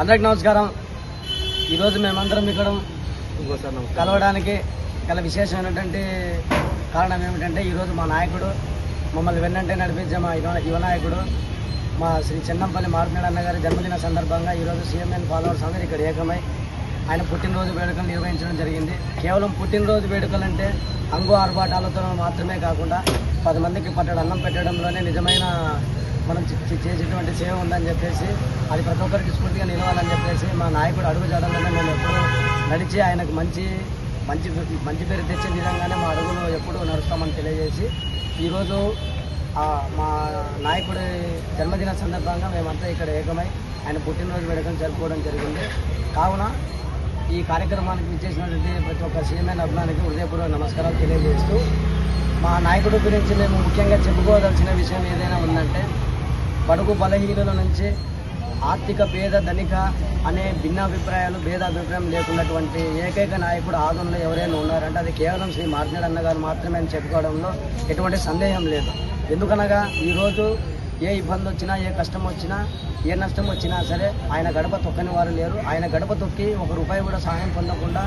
అందరికి నమస్కారం. ఈరోజు మేమందరం ఇక్కడ కలవడానికి గల విశేషమైనటువంటి కారణం ఏమిటంటే ఈరోజు మా నాయకుడు మమ్మల్ని వెన్నంటే నడిపించే మా యువ నాయకుడు మా శ్రీ చెన్నంపల్లి మారుతున్నాడు అన్న గారి జన్మదిన సందర్భంగా ఈరోజు సీఎంఎన్ ఫాలోవర్స్ అందరూ ఇక్కడ ఏకమై ఆయన పుట్టినరోజు వేడుకలు నిర్వహించడం జరిగింది. కేవలం పుట్టినరోజు వేడుకలు అంటే అంగు ఆర్భాటాలతో మాత్రమే కాకుండా పది మందికి పట్టడం అన్నం పెట్టడంలోనే నిజమైన మనం చేసేటువంటి సేవ ఉందని చెప్పేసి అది ప్రతి ఒక్కరికి స్ఫూర్తిగా నిలవాలని చెప్పేసి మా నాయకుడు అడుగు చేయడంలోనే మేము ఎప్పుడూ నడిచి ఆయనకు మంచి మంచి మంచి పేరు తెచ్చే విధంగానే మా అడుగులు ఎప్పుడూ నడుస్తామని తెలియజేసి ఈరోజు మా నాయకుడి జన్మదిన సందర్భంగా మేమంతా ఇక్కడ ఏకమై ఆయన పుట్టినరోజు వేడుకలు జరుపుకోవడం జరిగింది. కావున ఈ కార్యక్రమానికి విచ్చేసినటువంటి ప్రతి ఒక్క సీఎంఎన్ అభిమానికి హృదయపూర్వక నమస్కారాలు తెలియజేస్తూ మా నాయకుడి గురించి మేము ముఖ్యంగా చెప్పుకోవాల్సిన విషయం ఏదైనా ఉందంటే బడుగు బలహీనుల నుంచి ఆర్థిక పేద ధనిక అనే భిన్నాభిప్రాయాలు భేదాభిప్రాయం లేకున్నటువంటి ఏకైక నాయకుడు ఆదంలో ఎవరైనా ఉన్నారంటే అది కేవలం శ్రీ మార్జన అన్న గారు మాత్రమే అని చెప్పుకోవడంలో ఎటువంటి సందేహం లేదు. ఎందుకనగా ఈరోజు ఏ ఇబ్బంది వచ్చినా ఏ కష్టం వచ్చినా ఏ నష్టం వచ్చినా సరే ఆయన గడప తొక్కని వారు లేరు. ఆయన గడప తొక్కి ఒక రూపాయి కూడా సహాయం పొందకుండా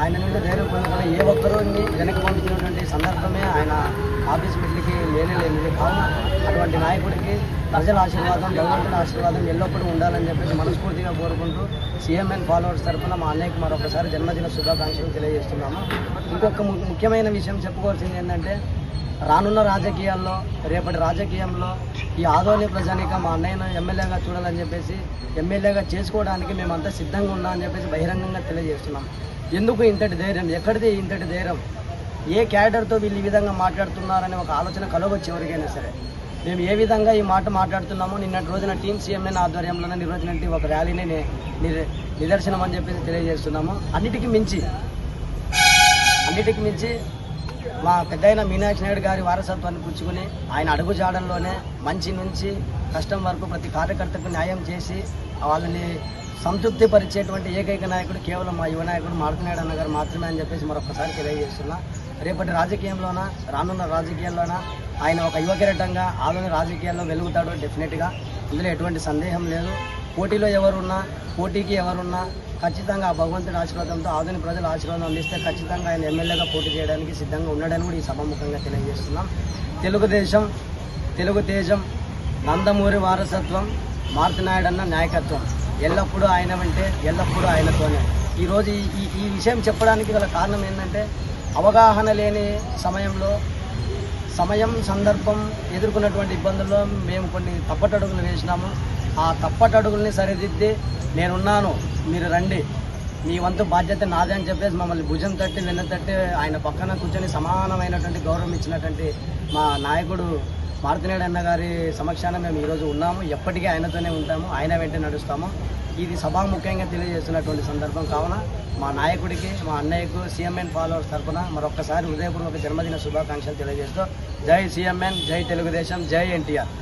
ఆయన నుండి ధైర్యం పొందకుండా ఏ ఒక్కరోని వెనక్కి పంపించినటువంటి సందర్భమే ఆయన ఆఫీస్ మీట్లకి లేనే లేనిది. కావున అటువంటి నాయకుడికి ప్రజల ఆశీర్వాదం గవర్నమెంట్ ఆశీర్వాదం ఎల్లప్పుడూ ఉండాలని చెప్పేసి మనస్ఫూర్తిగా కోరుకుంటూ సీఎంఎన్ ఫాలోవర్స్ తరఫున మా అన్నయ్యకు మరొకసారి జన్మదిన శుభాకాంక్షలు తెలియజేస్తున్నాము. ఇంకొక ము- ముఖ్యమైన విషయం చెప్పుకోవాల్సింది ఏంటంటే రానున్న రాజకీయాల్లో రేపటి రాజకీయంలో ఈ ఆదోని ప్రజానిక మా అన్నయ్యను ఎమ్మెల్యేగా చూడాలని చెప్పేసి ఎమ్మెల్యేగా చేసుకోవడానికి మేమంతా సిద్ధంగా ఉన్నామని అని చెప్పేసి బహిరంగంగా తెలియజేస్తున్నాం. ఎందుకు ఇంతటి ధైర్యం? ఎక్కడిది ఇంతటి ధైర్యం? ఏ క్యాడర్తో వీళ్ళు ఈ విధంగా మాట్లాడుతున్నారనే ఒక ఆలోచన కలగొచ్చు ఎవరికైనా సరే. మేము ఏ విధంగా ఈ మాట మాట్లాడుతున్నామో నిన్నటి రోజున టీమ్ సీఎంఎన్ ఆధ్వర్యంలోనే నిర్వహించినట్టు ఒక ర్యాలీని ని- నిదర్శనం అని చెప్పేసి తెలియజేస్తున్నాము. అన్నిటికీ మించి అన్నిటికీ మించి మా పెద్దయిన మీనాక్షి నాయుడు గారి వారసత్వాన్ని పుచ్చుకుని ఆయన అడుగు జాడల్లోనే మంచి నుంచి కష్టం వరకు ప్రతి కార్యకర్తకు న్యాయం చేసి వాళ్ళని సంతృప్తి పరిచేటువంటి ఏకైక నాయకుడు కేవలం మా యువ నాయకుడు మారుతున్నాడు అన్న గారు మాత్రమే అని చెప్పేసి మరొకసారి తెలియజేస్తున్నా. రేపటి రాజకీయంలోన రానున్న రాజకీయాల్లోన ఆయన ఒక యువ కిరీటంగా ఆలోని రాజకీయాల్లో వెలుగుతాడు డెఫినెట్గా ఇందులో ఎటువంటి సందేహం లేదు. పోటీలో ఎవరున్నా పోటీకి ఎవరున్నా ఖచ్చితంగా ఆ భగవంతుడి ఆశీర్వాదంతో ఆధునిక ప్రజల ఆశీర్వాదం అందిస్తే ఖచ్చితంగా ఆయన ఎమ్మెల్యేగా పోటీ చేయడానికి సిద్ధంగా ఉన్నాడని కూడా ఈ సభాముఖంగా తెలియజేస్తున్నాం. తెలుగుదేశం తెలుగు తేజం నందమూరి వారసత్వం మారుతినాయుడు అన్న నాయకత్వం. ఎల్లప్పుడూ ఆయన వెంటే ఎల్లప్పుడూ ఆయనతోనే. ఈరోజు ఈ ఈ- ఈ విషయం చెప్పడానికి గల కారణం ఏంటంటే అవగాహన లేని సమయంలో సమయం సందర్భం ఎదుర్కొన్నటువంటి ఇబ్బందుల్లో మేము కొన్ని తప్పటడుగులు వేసినాము. ఆ తప్పటడుగుల్ని సరిదిద్ది నేనున్నాను. మీరు రండి. మీ వంతు బాధ్యత నాదే అని చెప్పేసి మమ్మల్ని భుజం తట్టి వెన్న తట్టి ఆయన పక్కన కూర్చొని సమానమైనటువంటి గౌరవం ఇచ్చినటువంటి మా నాయకుడు మారుతినేడు అన్న గారి సమక్షాన మేము ఈరోజు ఉన్నాము. ఎప్పటికీ ఆయనతోనే ఉంటాము. ఆయన వెంట నడుస్తాము. ఇది సభాముఖ్యంగా తెలియజేస్తున్నటువంటి సందర్భం. కావున మా నాయకుడికి మా అన్నయ్యకు సీఎంఎన్ ఫాలోవర్స్ తరఫున మరొక్కసారి హృదయపూర్వక జన్మదిన శుభాకాంక్షలు తెలియజేస్తూ జై సీఎంఎన్ జై తెలుగుదేశం జై ఎన్టీఆర్.